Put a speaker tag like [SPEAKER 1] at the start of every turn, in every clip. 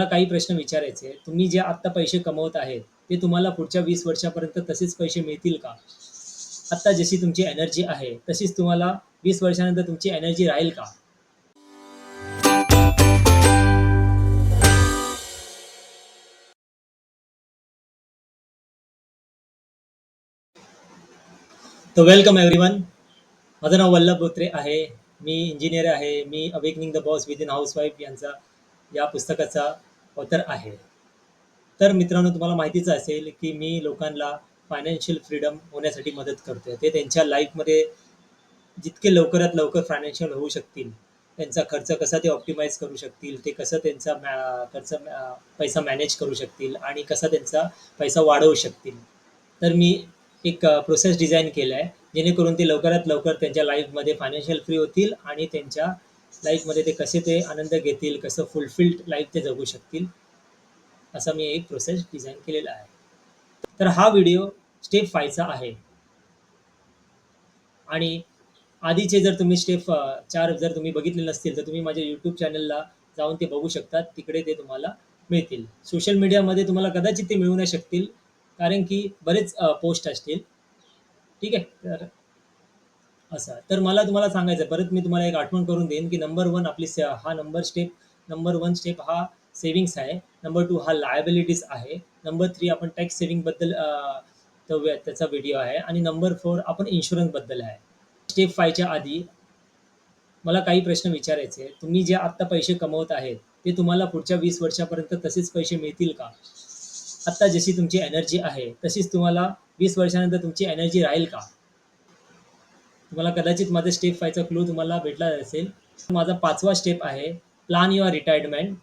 [SPEAKER 1] मला काही प्रश्न विचारायचे तुम्ही जे आत्ता पैसे कमवत आहेत, ते तुम्हाला पुढच्या वीस वर्षापर्यंत तसेच पैसे मिळतील का? आत्ता जशी तुमची एनर्जी आहे, तशीच तुम्हाला वीस वर्षानंतर तुमची एनर्जी राहील का? तर वेलकम एव्हरीवन. माझं नाव वल्लभ बोत्रे आहे. मी इंजिनियर आहे. मी awakening the boss within housewife यांचा या पुस्तकाचा ऑथर आहे. तर मित्रांनो तुम्हाला माहितीच असेल, की मी लोकांना फायनान्शियल फ्रीडम होण्यासाठी मदत करतोय. ते त्यांच्या लाईफमध्ये जितके लवकरात लवकर फायनान्शियल होऊ शकतील, त्यांचा खर्च कसा ते ऑप्टिमाइज करू शकतील, ते कसं त्यांचा मॅ खर्च पैसा मॅनेज करू शकतील आणि कसा त्यांचा पैसा वाढवू शकतील. तर मी एक प्रोसेस डिझाईन केला आहे, जेणेकरून ते लवकरात लवकर त्यांच्या लाईफमध्ये फायनान्शियल फ्री होतील आणि त्यांच्या लाईफमध्ये ते कसे ते आनंद घेतील, कसं फुलफिल्ड लाईफ ते जगू शकतील, असा मी एक प्रोसेस डिझाईन केलेला आहे. तर हा व्हिडिओ स्टेप फायचा आहे. आणि आधीचे जर तुम्ही स्टेप चार जर तुम्ही बघितले नसतील, तर तुम्ही माझ्या यूट्यूब चॅनलला जाऊन ते बघू शकता. तिकडे ते तुम्हाला मिळतील. सोशल मीडियामध्ये तुम्हाला कदाचित ते मिळू नाही शकतील, कारण की बरेच पोस्ट असतील. ठीक आहे. तर असं. तर मला तुम्हाला सांगायचं परत मी तुम्हाला एक आठवण करून देईन, की नंबर वन आपली से हा number step number one step हा सेव्हिंग्ज आहे. नंबर टू हा लायबिलिटीज आहे. नंबर थ्री आपण टॅक्स सेव्हिंगबद्दल त्याचा व्हिडिओ आहे आणि नंबर फोर आपण इन्शुरन्सबद्दल आहे. स्टेप फायच्या आधी मला काही प्रश्न विचारायचे तुम्ही जे आत्ता पैसे कमवत आहेत, ते तुम्हाला पुढच्या वीस वर्षापर्यंत तसेच पैसे मिळतील का? आत्ता जशी तुमची एनर्जी आहे, तशीच तुम्हाला वीस वर्षानंतर तुमची एनर्जी राहील का? तुम्हाला कदाचित माझा स्टेप फायचा क्लू तुम्हाला भेटला असेल. माझा पाचवा स्टेप आहे, plan your retirement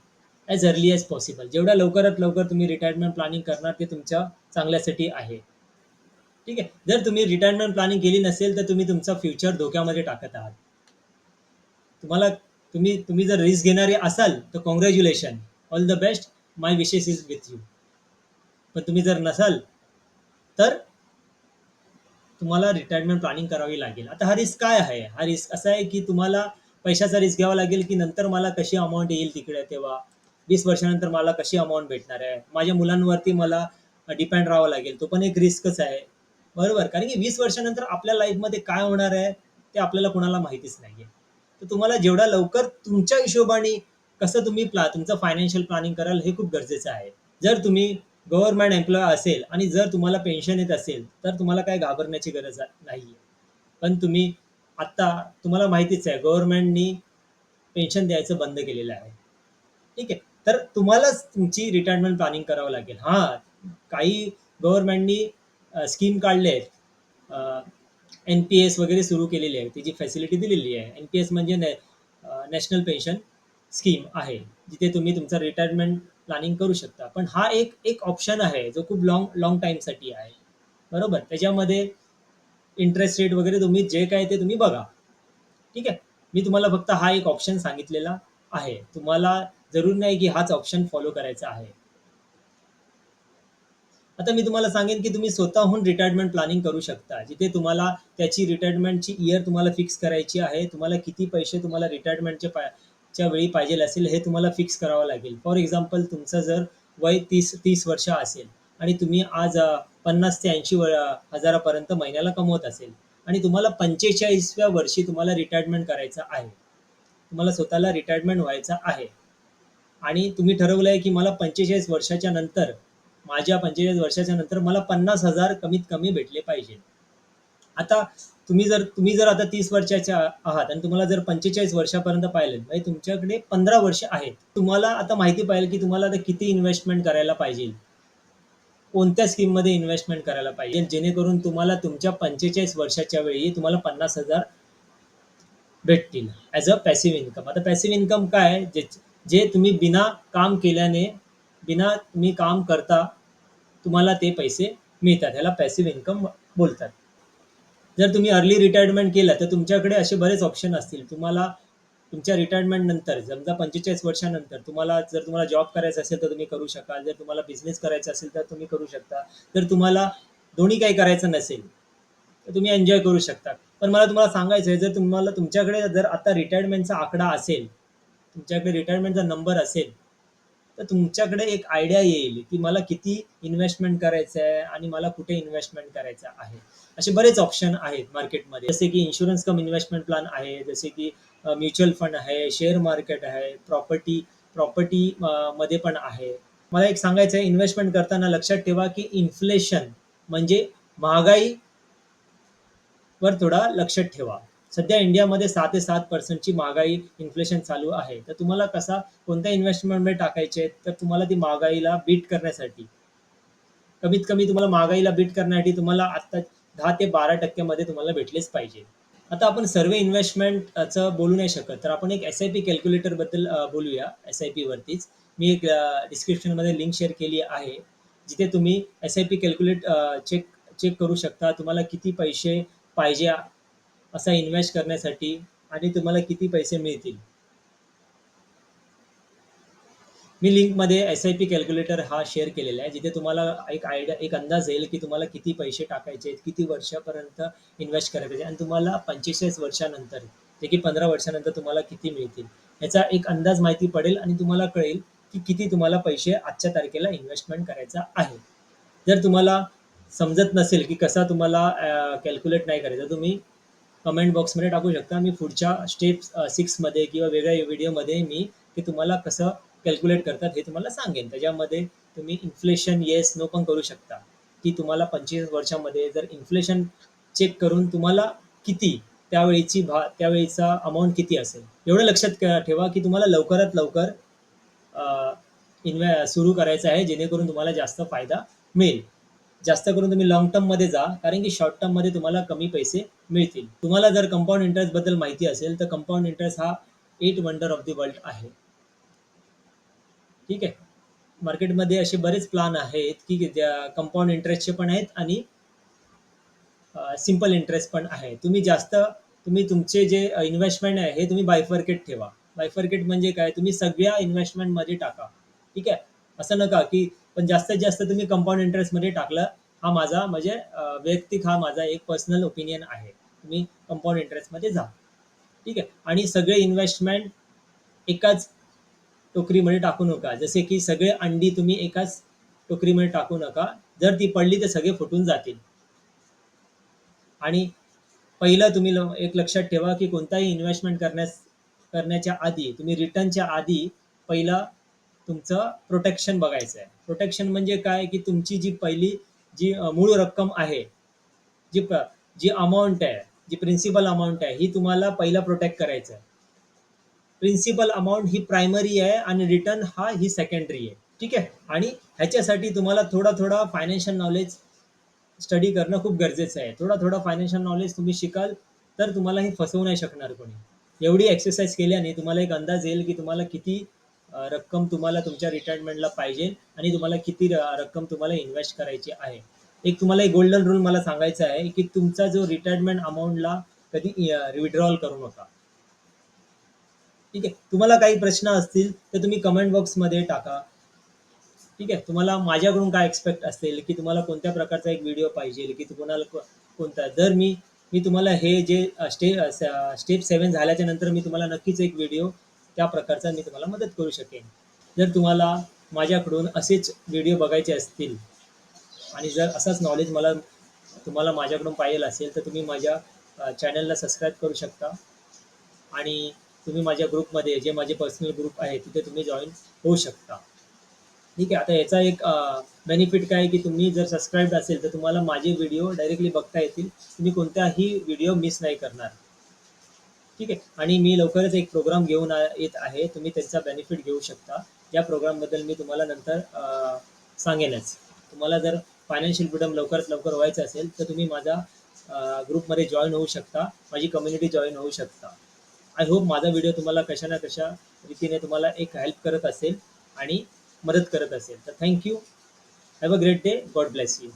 [SPEAKER 1] as early as possible. जेवढ्या लवकरात लवकर तुम्ही रिटायरमेंट प्लॅनिंग करणार, ते तुमच्या चांगल्यासाठी आहे. ठीक आहे. जर तुम्ही रिटायरमेंट प्लॅनिंग केली नसेल, तर तुम्ही तुमचा फ्युचर धोक्यामध्ये टाकत आहात. तुम्हाला तुम्ही तुम्ही जर रिस्क घेणारे असाल, तर congratulation all the best. My wishes is with you. पण तुम्ही जर नसाल, तर तुम्हाला रिटायरमेंट प्लॅनिंग करावी लागेल. आता हा रिस्क काय आहे? हा रिस्क असा आहे, की तुम्हाला पैशाचा रिस्क घ्यावा लागेल, की नंतर मला कशी अमाऊंट येईल तिकडे तेव्हा. वीस वर्षानंतर मला कशी अमाऊंट भेटणार आहे. माझ्या मुलांवरती मला डिपेंड राहावं लागेल. तो पण एक रिस्कच आहे. बरोबर. कारण की वीस वर्षानंतर आपल्या लाईफमध्ये काय होणार आहे, ते आपल्याला कुणाला माहितीच नाही आहे तर तुम्हाला जेवढ्या लवकर तुमच्या हिशोबाने कसं तुम्ही प्ला तुमचं फायनान्शियल प्लॅनिंग कराल, हे खूप गरजेचं आहे. जर तुम्ही गव्हर्नमेंट एम्प्लॉय असेल आणि जर तुम्हाला पेन्शन येत असेल, तर तुम्हाला काही घाबरण्याची गरज नाहीये. पण तुम्ही आत्ता तुम्हाला माहितीच आहे, गव्हर्नमेंटनी पेन्शन द्यायचं बंद केलेलं आहे. ठीक आहे. तर तुम्हालाच तुमची रिटायरमेंट प्लॅनिंग करावं लागेल. हां, काही गव्हर्नमेंटनी स्कीम काढले आहेत. एन-पी-एस वगैरे सुरू केलेली आहे. तिची फॅसिलिटी दिलेली आहे. एन-पी-एस म्हणजे नॅशनल पेन्शन स्कीम आहे. जिथे तुम्ही तुमचं रिटायरमेंट प्लॅनिंग करू शकता. पण हा एक एक ऑप्शन आहे, जो खूप लॉंग लॉंग टाईमसाठी आहे. बरोबर. त्याच्यामध्ये इंटरेस्ट रेट वगैरे तुम्ही जे काय ते तुम्ही बघा. ठीक आहे. मी तुम्हाला फक्त हा एक ऑप्शन सांगितलेला आहे. तुम्हाला जरुरी नाही, की हाच ऑप्शन फॉलो करायचा आहे. आता मी तुम्हाला सांगेन, की तुम्ही स्वतःहून रिटायरमेंट प्लॅनिंग करू शकता. जिथे तुम्हाला त्याची रिटायरमेंटची इयर तुम्हाला फिक्स करायची आहे. तुम्हाला किती पैसे तुम्हाला रिटायरमेंटचे च्या वेळी पाहिजे असेल, हे तुम्हाला फिक्स करावं लागेल. फॉर एक्झाम्पल तुमचं जर वय तीस तीस वर्ष असेल आणि तुम्ही आज पन्नास ते ऐंशी हजारापर्यंत महिन्याला कमवत असेल आणि तुम्हाला 45व्या वर्षी तुम्हाला रिटायरमेंट करायचं आहे. तुम्हाला स्वतःला रिटायरमेंट व्हायचं आहे. आणि तुम्ही ठरवलंय, की मला 45 वर्षाच्या नंतर माझ्या 45 वर्षाच्या नंतर मला 50,000 कमीत कमी भेटले पाहिजे. आता तुम्ही जर तुम्ही जर आता तीस वर्षाचे आहात आणि तुम्हाला जर 45 वर्षापर्यंत पाहिलेत, म्हणजे तुमच्याकडे 15 वर्ष आहेत. तुम्हाला आता माहिती पाहिजे, की तुम्हाला आता किती इन्व्हेस्टमेंट करायला पाहिजे. कोणत्या स्कीममध्ये इन्व्हेस्टमेंट करायला पाहिजे, जेणेकरून तुम्हाला तुमच्या 45 वर्षाच्या वेळी तुम्हाला 50,000 भेटतील ॲज अ पॅसिव्ह इन्कम. आता पॅसिव्ह इन्कम काय जे जे तुम्ही बिना काम केल्याने, बिना तुम्ही काम करता तुम्हाला ते पैसे मिळतात. ह्याला पॅसिव्ह इन्कम बोलतात. जर तुम्ही अर्ली रिटायरमेंट केलं, तर तुमच्याकडे असे बरेच ऑप्शन असतील. तुम्हाला तुमच्या रिटायरमेंट नंतर समजा 45 वर्षानंतर तुम्हाला जर तुम्हाला जॉब करायचा असेल, तर तुम्ही करू शकाल. जर तुम्हाला बिझनेस करायचा असेल, तर तुम्ही करू शकता. जर तुम्हाला दोन्ही काही करायचं नसेल, तर तुम्ही एन्जॉय करू शकता. पण मला तुम्हाला सांगायचं आहे, जर तुम्हाला तुमच्याकडे जर आता रिटायरमेंटचा आकडा असेल, तुमच्याकडे रिटायरमेंटचा नंबर असेल, तर तुमच्याकडे एक आयडिया येईल, की मला किती इन्व्हेस्टमेंट करायचं आहे आणि मला कुठे इन्व्हेस्टमेंट करायचं आहे. असे बरेच ऑप्शन आहेत मार्केटमध्ये. जसे की इन्शुरन्स कम इन्व्हेस्टमेंट प्लॅन आहे, जसे की म्युच्युअल फंड आहे, शेअर मार्केट आहे, प्रॉपर्टी प्रॉपर्टी मध्ये पण आहे. मला एक सांगायचं आहे, इन्व्हेस्टमेंट करताना लक्षात ठेवा, की इन्फ्लेशन म्हणजे महागाई वर थोडा लक्षात ठेवा. सध्या इंडियामध्ये सात ते 7% ची महागाई, इन्फ्लेशन चालू आहे. तर तुम्हाला कसा कोणत्या इन्व्हेस्टमेंटमध्ये टाकायचे तर तुम्हाला ती महागाईला बीट करण्यासाठी कमीत कमी तुम्हाला महागाईला बीट करण्यासाठी तुम्हाला आता दहा ते बारा टक्केमध्ये तुम्हाला भेटलेच पाहिजे. आता आपण सर्व इन्व्हेस्टमेंटचं बोलू नाही शकत. तर आपण एक एस-आय-पी कॅल्क्युलेटरबद्दल बोलूया एस आय पीवरतीच मी एक डिस्क्रिप्शनमध्ये लिंक शेअर केली आहे. जिथे तुम्ही एस-आय-पी कॅल्क्युलेट चेक चेक करू शकता. तुम्हाला किती पैसे पाहिजे असा इन्व्हेस्ट करण्यासाठी आणि तुम्हाला किती पैसे मिळतील. मी लिंकमध्ये एस-आय-पी कॅल्क्युलेटर हा शेअर केलेला आहे. जिथे तुम्हाला एक आयडिया एक अंदाज येईल, की तुम्हाला किती पैसे टाकायचे आहेत, किती वर्षापर्यंत इन्व्हेस्ट करायचे आहे आणि तुम्हाला 45 वर्षानंतर, जे की 15 वर्षानंतर तुम्हाला किती मिळतील. याचा एक अंदाज माहिती पडेल आणि तुम्हाला कळेल, की किती तुम्हाला पैसे आजच्या तारखेला इन्व्हेस्टमेंट करायचा आहे. जर तुम्हाला समजत नसेल, की कसा तुम्हाला कॅल्क्युलेट नाही करायचा तुम्ही कमेंट बॉक्समध्ये टाकू शकता. मी पुढच्या स्टेप सिक्समध्ये किंवा वेगळ्या व्हिडिओमध्ये मी ते तुम्हाला कसं कॅल्क्युलेट करतात हे तुम्हाला सांगेन. त्याच्यामध्ये तुम्ही इन्फ्लेशन येस, नो पण करू शकता, की तुम्हाला 25 वर्षामध्ये जर इन्फ्लेशन चेक करून तुम्हाला किती त्यावेळीची भा त्यावेळीचा अमाऊंट किती असेल. एवढं लक्षात ठेवा, की तुम्हाला लवकरात लवकर इन्व्हे सुरू करायचं आहे, जेणेकरून तुम्हाला जास्त फायदा मिळेल. जास्त करून तुम्ही लॉंग टर्ममध्ये जा, कारण की शॉर्ट टर्ममध्ये तुम्हाला कमी पैसे मिळतील. तुम्हाला जर कंपाऊंड इंटरेस्टबद्दल माहिती असेल, तर कंपाऊंड इंटरेस्ट हा eight wonder of the world आहे. ठीक आहे. मार्केटमध्ये असे बरेच प्लॅन आहेत, की ज्या कंपाऊंड इंटरेस्टचे पण आहेत आणि सिंपल इंटरेस्ट पण आहे. तुम्ही जास्त तुम्ही तुमचे जे इन्व्हेस्टमेंट आहे, हे तुम्ही बायफर्केट ठेवा. बायफर्केट म्हणजे काय? तुम्ही सगळ्या इन्व्हेस्टमेंटमध्ये टाका. ठीक आहे. असं नका, की पण जास्तीत जास्त तुम्ही कंपाऊंड इंटरेस्टमध्ये टाकलं. हा माझा म्हणजे वैयक्तिक हा माझा एक पर्सनल ओपिनियन आहे. तुम्ही कंपाऊंड इंटरेस्टमध्ये जा. ठीक आहे. आणि सगळे इन्व्हेस्टमेंट एकाच टोकरीमध्ये टाकू नका. जसे की सगळे अंडी तुम्ही एकाच टोकरीमध्ये टाकू नका. जर ती पडली तर सगळे फुटून जातील. आणि पहिलं तुम्ही एक लक्षात ठेवा, की कोणताही इन्व्हेस्टमेंट करण्यास करण्याच्या आधी तुम्ही रिटर्नच्या आधी पहिला तुमचं प्रोटेक्शन बघायचं आहे. प्रोटेक्शन म्हणजे काय? की तुमची जी पहिली जी मूळ रक्कम आहे, जी प जी अमाऊंट आहे, जी प्रिन्सिपल अमाऊंट आहे, ही तुम्हाला पहिला प्रोटेक्ट करायचं आहे. प्रिन्सिपल अमाऊंट ही प्रायमरी आहे आणि रिटर्न हा ही सेकंडरी आहे. ठीक आहे. आणि ह्याच्यासाठी तुम्हाला थोडा-थोडा फायनान्शियल नॉलेज स्टडी करणं खूप गरजेचं आहे. थोडा-थोडा फायनान्शियल नॉलेज तुम्ही शिकाल, तर तुम्हाला हे फसवू नाही शकणार कोणी. एवढी एक्सरसाइज केल्याने तुम्हाला एक अंदाज येईल, की तुम्हाला किती रक्कम तुम्हाला तुमच्या रिटायरमेंटला पाहिजे आणि तुम्हाला किती रक्कम तुम्हाला इन्व्हेस्ट करायची आहे. एक तुम्हाला एक गोल्डन रूल मला सांगायचा आहे, की तुमचा जो रिटायरमेंट अमाऊंटला कधी विड्रॉल करू नका. ठीक आहे. तुम्हाला काही प्रश्न असतील, तर तुम्ही कमेंट बॉक्समध्ये टाका. ठीक आहे. तुम्हाला माझ्याकडून काय एक्स्पेक्ट असेल, की तुम्हाला कोणत्या प्रकारचा एक व्हिडिओ पाहिजे, की तुम्हाला कोणता जर मी मी तुम्हाला हे जे स्टे स्टेप सेवन झाल्याच्यानंतर मी तुम्हाला नक्कीच एक व्हिडिओ त्या प्रकारचा मी तुम्हाला मदत करू शकेन. जर तुम्हाला माझ्याकडून असेच व्हिडिओ बघायचे असतील आणि जर असाच नॉलेज मला तुम्हाला माझ्याकडून पाहिजेल असेल, तर तुम्ही माझ्या चॅनलला सबस्क्राईब करू शकता. आणि तुम्ही माझ्या ग्रुपमध्ये जे माझे पर्सनल ग्रुप आहे, तिथे तुम्ही जॉईन होऊ शकता. ठीक आहे. आता याचा एक बेनिफिट काय आहे, की तुम्ही जर सबस्क्राईब असेल, तर तुम्हाला माझे व्हिडिओ डायरेक्टली बघता येतील. तुम्ही कोणताही व्हिडिओ मिस नाही करणार. ठीक आहे. आणि मी लवकरच एक प्रोग्राम घेऊन येत आहे. तुम्ही त्याचा बेनिफिट घेऊ शकता. या प्रोग्रामबद्दल मी तुम्हाला नंतर सांगेनच. तुम्हाला जर फायनान्शियल फ्रीडम लवकरात लवकर व्हायचं असेल, तर तुम्ही माझा ग्रुपमध्ये जॉईन होऊ शकता. माझी कम्युनिटी जॉईन होऊ शकता. आय होप माझा व्हिडिओ तुम्हाला कशा ना कशा रीतीने तुम्हाला एक हेल्प करत असेल आणि मदत करत असेल. तर thank you have a great day. God bless you.